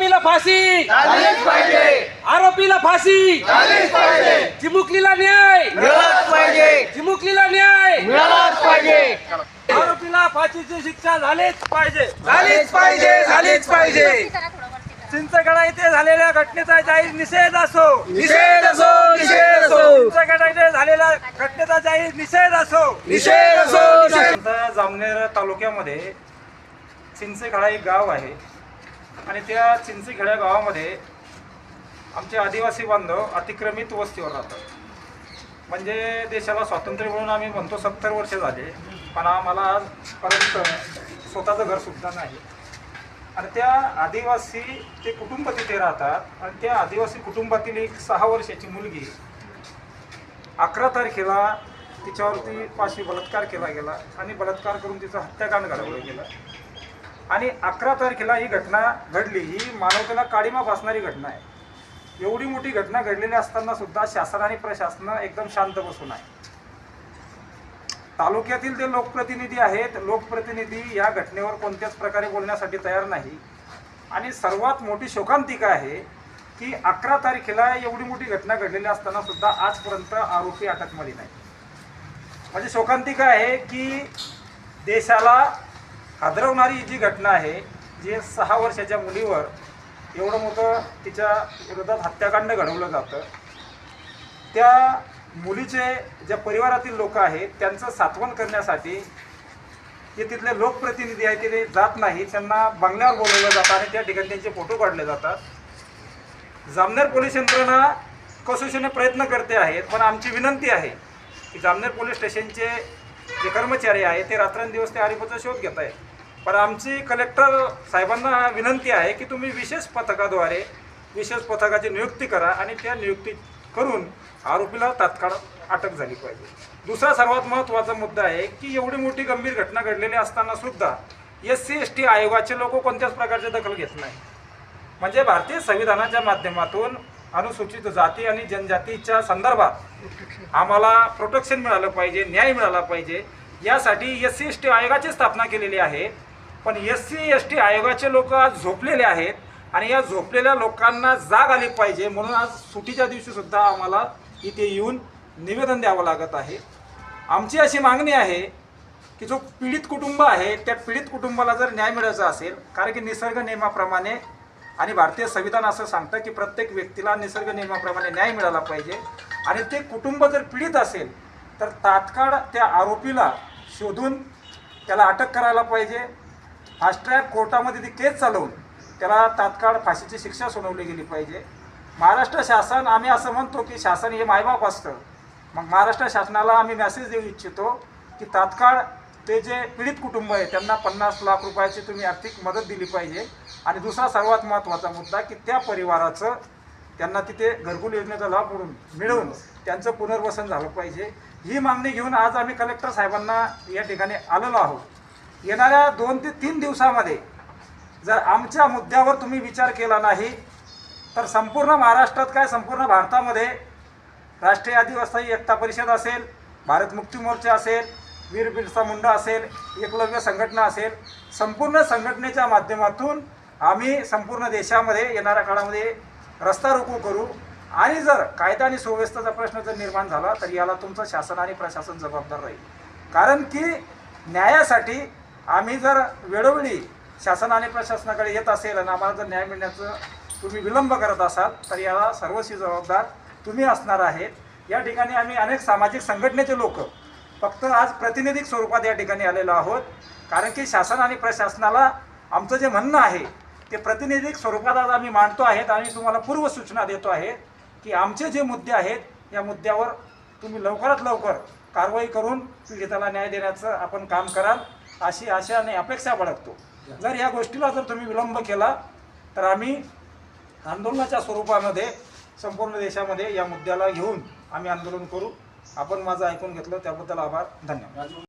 आरोपीला फाशी. आरोपीला फाशी. चिमुकलीला न्याय. पाहिजे. चिमुकलीला न्याय. मिळालाच पाहिजे. आरोपीला फाशीची शिक्षा झालीच पाहिजे. झालीच पाहिजे झालीच पाहिजे. चिंचगडा येथे झालेल्या घटनेचा जाहीर निषेध असो. निषेध असो निषेध असो. चिंचगडा येथे झालेल्या घटनेचा जाहीर निषेध असो. निषेध असो जामनेर तालुक्यामध्ये चिंचेखेडा एक गाव आहे. आणि त्या चिंचेखेडा गावामध्ये आमचे आदिवासी बांधव अतिक्रमित वस्तीवर राहतात. म्हणजे देशाला स्वातंत्र्य मिळून आम्ही म्हणतो सत्तर वर्ष झाले पण आम्हाला आजपर्यंत स्वतःचं घरसुद्धा नाही. आणि त्या आदिवासी ते कुटुंब तिथे राहतात आणि त्या आदिवासी कुटुंबातील एक सहा वर्षाची मुलगी अकरा तारखेला तिच्यावरती पाशी बलात्कार केला गेला आणि बलात्कार करून तिचं हत्याकांड घडवलं गेलं. आणि अकरा तारखेला ही घटना घडली. ही मानवतेला काळीमा फासणारी घटना आहे. एवढी मोठी घटना घडलेली असताना सुद्धा शासन आणि प्रशासन एकदम शांत बसून आहे. तालुक्यातील जे लोकप्रतिनिधी आहेत लोकप्रतिनिधी या घटनेवर कोणत्याच प्रकारे बोलण्यासाठी तयार नाही. आणि सर्वात मोठी शोकांतिका आहे की अकरा तारखेला एवढी मोठी घटना घडलेली असताना सुद्धा आजपर्यंत आरोपी अटकमध्ये नाही म्हणजे शोकांतिका आहे की देशाला हादरवणारी जी घटना आहे जी सहा वर्षाच्या मुलीवर एवढं मोठं तिच्या विरोधात हत्याकांड घडवलं जातं त्या मुलीचे ज्या परिवारातील लोक आहेत त्यांचं सात्वन करण्यासाठी जे तिथले लोकप्रतिनिधी आहेत ते जात नाही त्यांना बंगल्यावर बोलवलं जातं आणि त्या ठिकाणी त्यांचे फोटो काढले जातात. जामनेर पोलीस यंत्रणा कसोशीने प्रयत्न करते आहेत पण आमची विनंती आहे की जामनेर पोलीस स्टेशनचे जे कर्मचारी आहेत ते रात्रंदिवस त्या आरोपीचा शोध घेत आहेत. पण आमची कलेक्टर साहेबांना विनंती आहे की तुम्ही विशेष पथकाद्वारे विशेष पथकाची नियुक्ती करा आणि त्या नियुक्ती करून आरोपीला तात्काळ अटक झाली पाहिजे. दुसरा सर्वात महत्त्वाचा मुद्दा आहे की एवढी मोठी गंभीर घटना घडलेली असताना सुद्धा एस सी एस टी आयोगाचे लोक कोणत्याच प्रकारची दखल घेत नाही. म्हणजे भारतीय संविधानाच्या माध्यमातून अनुसूचित जाती आणि जनजातीच्या संदर्भात आम्हाला प्रोटेक्शन मिळालं पाहिजे न्याय मिळाला पाहिजे. यासाठी एस सी एस टी आयोगाची स्थापना केलेली आहे. पण एस सी एस टी आयोगाचे लोक आज झोपलेले आहेत आणि या झोपलेल्या लोकांना जाग आली पाहिजे म्हणून आज सुटीच्या दिवशीसुद्धा आम्हाला इथे येऊन निवेदन द्यावं लागत आहे. आमची अशी मागणी आहे की जो पीडित कुटुंब आहे त्या पीडित कुटुंबाला जर न्याय मिळायचा असेल कारण की निसर्ग नियमाप्रमाणे आणि भारतीय संविधान असं सांगतं की प्रत्येक व्यक्तीला निसर्ग नियमाप्रमाणे न्याय मिळाला पाहिजे आणि ते कुटुंब जर पीडित असेल तर तात्काळ त्या आरोपीला शोधून त्याला अटक करायला पाहिजे. फास्ट ट्रॅक कोर्टामध्ये ती केस चालवून त्याला तात्काळ फाशीची शिक्षा सुनावली गेली पाहिजे. महाराष्ट्र शासन आम्ही असं म्हणतो की शासन हे मायबाप असतं. मग महाराष्ट्र शासनाला आम्ही मेसेज देऊ इच्छितो की तात्काळ ते जे पीडित कुटुंब आहे त्यांना पन्नास लाख रुपयाची तुम्ही आर्थिक मदत दिली पाहिजे. आणि दुसरा सर्वात महत्त्वाचा मुद्दा की त्या परिवाराचं त्यांना तिथे घरकुल योजनेचा लाभ मिळून मिळवून त्यांचं पुनर्वसन झालं पाहिजे. ही मागणी घेऊन आज आम्ही कलेक्टर साहेबांना या ठिकाणी आलेलो आहोत. येणाऱ्या दोन ते तीन दिवसामध्ये जर आमच्या मुद्द्यावर तुम्ही विचार केला नाही तर संपूर्ण महाराष्ट्रात काय संपूर्ण भारतामध्ये राष्ट्रीय आदिवासी एकता परिषद असेल भारत मुक्ती मोर्चा असेल वीर बिरसा मुंडा असेल एकलव्य संघटना असेल संपूर्ण संघटनेच्या माध्यमातून आम्ही संपूर्ण देशामध्ये येणाऱ्या काळामध्ये रस्ता रोको करू. आणि जर कायदा आणि सुव्यवस्थेचा प्रश्न जर निर्माण झाला तर याला तुमचं शासन आणि प्रशासन जबाबदार राहील. कारण की न्यायासाठी आम्ही जर वेळोवेळी शासन आणि प्रशासनाकडे येत असेल आणि आम्हाला जर न्याय मिळण्याचं तुम्ही विलंब करत असाल तर याला सर्वस्वी जबाबदार तुम्ही असणार आहेत. या ठिकाणी आम्ही अनेक सामाजिक संघटनेचे लोक फक्त आज प्रतिनिधिक स्वरूपात या ठिकाणी आलेलो आहोत. कारण की शासन आणि प्रशासनाला आमचं जे म्हणणं आहे ते प्रतिनिधिक स्वरूपात आज आम्ही मांडतो आहेत आणि तुम्हाला पूर्व सूचना देतो आहे की आमचे जे मुद्दे आहेत या मुद्द्यावर तुम्ही लवकरात लवकर कारवाई करून पीडिताला न्याय देण्याचं आपण काम कराल. अशी आशा आणि अपेक्षा बाळगतो. जर या गोष्टीला जर तुम्ही विलंब केला तर आम्ही आंदोलनाच्या स्वरूपामध्ये संपूर्ण देशामध्ये या मुद्द्याला घेऊन आम्ही आंदोलन करू. आपण माझं ऐकून घेतलं त्याबद्दल आभार. धन्यवाद.